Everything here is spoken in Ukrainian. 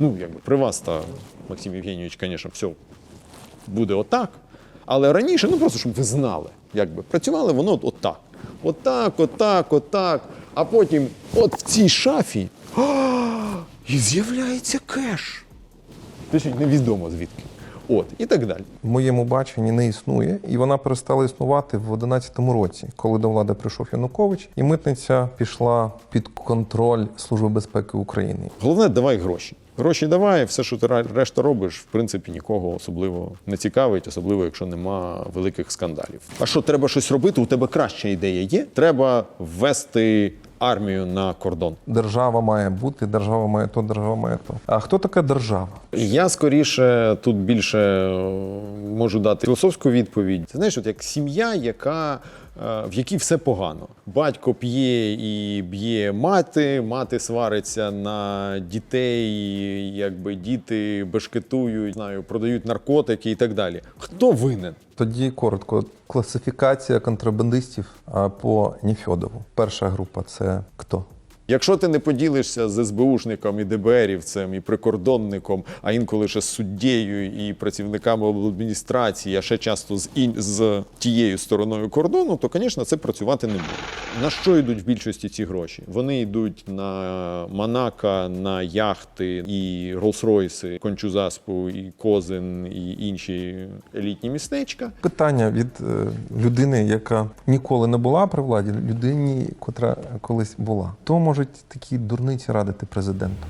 Ну, якби при вас та Максим Євгенійович, звісно, все буде отак. Але раніше, ну просто щоб ви знали, якби працювали воно отак. Отак, отак, отак. А потім, от в цій шафі, і з'являється кеш. Точніше, невідомо звідки. От, і так далі. в моєму баченні не існує, і вона перестала існувати в 2011 році, коли до влади прийшов Янукович, і митниця пішла під контроль Служби безпеки України. Головне, давай гроші. Гроші давай, все, що ти решта робиш, в принципі, нікого особливо не цікавить, особливо якщо нема великих скандалів. А що, треба щось робити? У тебе краща ідея є? Треба ввести армію на кордон. Держава має бути, держава має то, держава має то. А хто така держава? Я скоріше тут більше е, можу дати філософську відповідь. Це знаєш, от як сім'я, яка. Е, В якій все погано. Батько п'є і б'є мати, мати свариться на дітей, якби діти бешкетують, знаю, продають наркотики і так далі. Хто винен? Тоді коротко, класифікація контрабандистів по Нефьодову. Перша група це хто? Якщо ти не поділишся з СБУшником і ДБРівцем, і прикордонником, а інколи ще суддєю і працівниками обладміністрації, а ще часто з, ін... з тією стороною кордону, то, звісно, це працювати не буде. На що йдуть в більшості ці гроші? Вони йдуть на Монако, на яхти і Роллс-Ройси, Кончузаспу, і Козин, і інші елітні містечка. Питання від е, людини, яка ніколи не була при владі, людині, котра колись була. То можуть такі дурниці радити президенту.